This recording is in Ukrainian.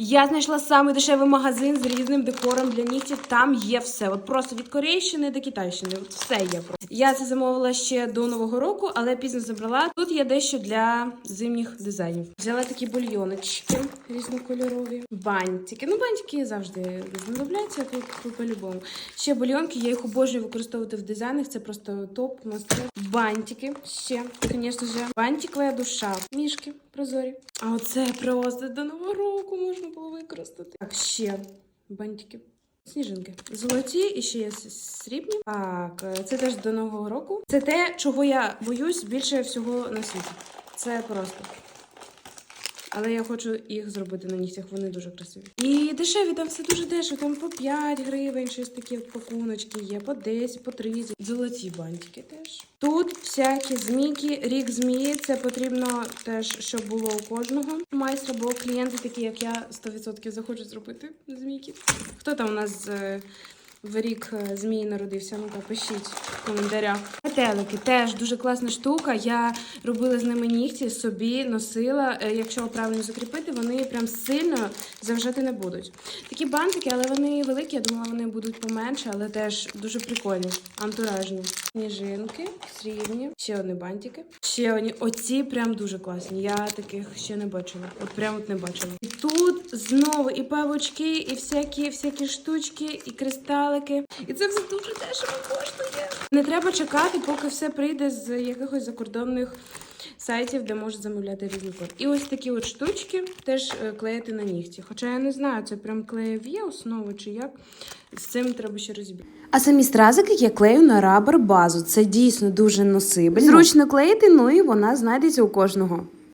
Я знайшла самий дешевий магазин з різним декором для нігтів. Там є все. От просто від Корейщини до Китайщини. От все є просто. Я це замовила ще до нового року, але пізно забрала. Тут є дещо для зимніх дизайнів. Взяла такі бульйоночки різнокольорові. Бантики. Ну, бантики завжди знадобляться тут по- по-любому. Ще бульйонки, я їх обожнюю використовувати в дизайнах. Це просто топ, мастер. Бантики ще, звісно ж. Бантикова душа. Мішки прозорі. А оце просто до нового року можна було використати. Так, ще бантики. Сніжинки. Золоті і ще є срібні. Так, е, це теж до нового року. Це те, чого я боюсь більше всього на світі. Це просто. Але я хочу їх зробити на нігтях, вони дуже красиві. І дешеві, там все дуже дешево, там по 5 гривень, щось такі пакуночки є, по 10, по 30. Золоті бантики теж. Тут всякі змійки, рік змії. Це потрібно теж, щоб було у кожного майстра, бо клієнти такі, як я, 100% захочуть зробити змійки. Хто там у нас е, в рік е, змії народився? Ну-ка, пишіть в коментарях. Метелики теж дуже класна штука. Я робила з ними нігті, собі носила. Е, Якщо правильно закріпити, вони прям сильно завжати не будуть. Такі бантики, але вони великі. Я думала, вони будуть поменше, але теж дуже прикольні, антуражні. Сніжинки, срібні, ще одні бантики. Ще одні. Оці прям дуже класні. Я таких ще не бачила. От прям от не бачила. І тут знову і павучки, і всякі, всякі штучки, і кристалики. І це все дуже дешево коштує. Не треба чекати, поки все прийде з якихось закордонних сайтів, де можуть замовляти різні код. І ось такі от штучки теж е, клеїти на нігті. Хоча я не знаю, це прям клеєві основи чи як. З цим треба ще розібрати. А самі стразики я клею на рабер базу. Це дійсно дуже носибельно. Зручно клеїти, ну і вона знайдеться у кожного.